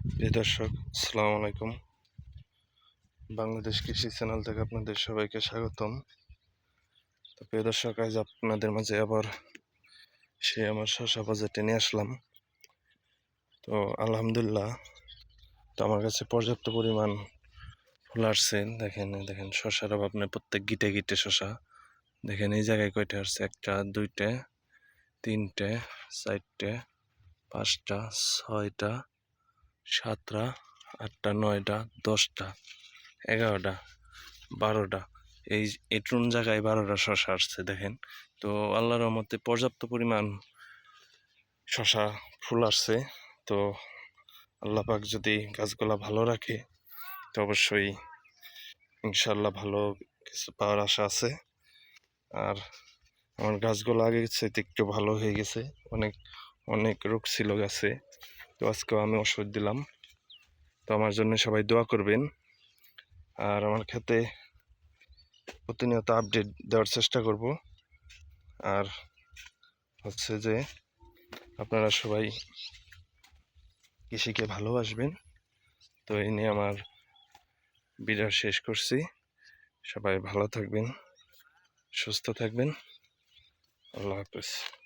প্রিয় দর্শক, আসসালামু আলাইকুম। বাংলাদেশ কৃষি চ্যানেল থেকে আপনাদের সবাইকে স্বাগতম। তো প্রিয় দর্শক, আজ আপনাদের মাঝে আবার সে আমার শশা বাজেটে নিয়ে আসলাম। তো আলহামদুলিল্লাহ, তো আমার কাছে পর্যাপ্ত পরিমাণ ফুল আসছে। দেখেন দেখেন শশার অভাব নেই, প্রত্যেক গিটে গিটে শশা দেখেন এই জায়গায় কয়টা আসছে? একটা, দুইটা, তিনটে, চারটে, পাঁচটা, ছয়টা সাতটা, আটটা, নয়টা, দশটা, এগারোটা, বারোটা। এই এটুন জায়গায় বারোটা শশা আসছে, দেখেন। তো আল্লাহর রহমতে পর্যাপ্ত পরিমাণ শশা, ফুল আসছে। তো আল্লাহ পাক যদি গাছগুলা ভালো রাখে, তো অবশ্যই ইনশাল্লাহ ভালো কিছু পাওয়ার আশা আছে। আর আমার গাছগুলো আগে চাইতে একটু ভালো হয়ে গেছে। অনেক অনেক রোগ ছিল গাছে। তো আজকেও আমি ওষুধ দিলাম। তো আমার জন্য সবাই দোয়া করবেন। আর আমার ক্ষেতে প্রতিনিয়ত আপডেট দেওয়ার চেষ্টা করব। আর হচ্ছে যে আপনারা সবাই কৃষিকে ভালোবাসবেন। তো এই নিয়ে আমার ভিডিও শেষ করছি। সবাই ভালো থাকবেন, সুস্থ থাকবেন। আল্লাহ হাফেজ।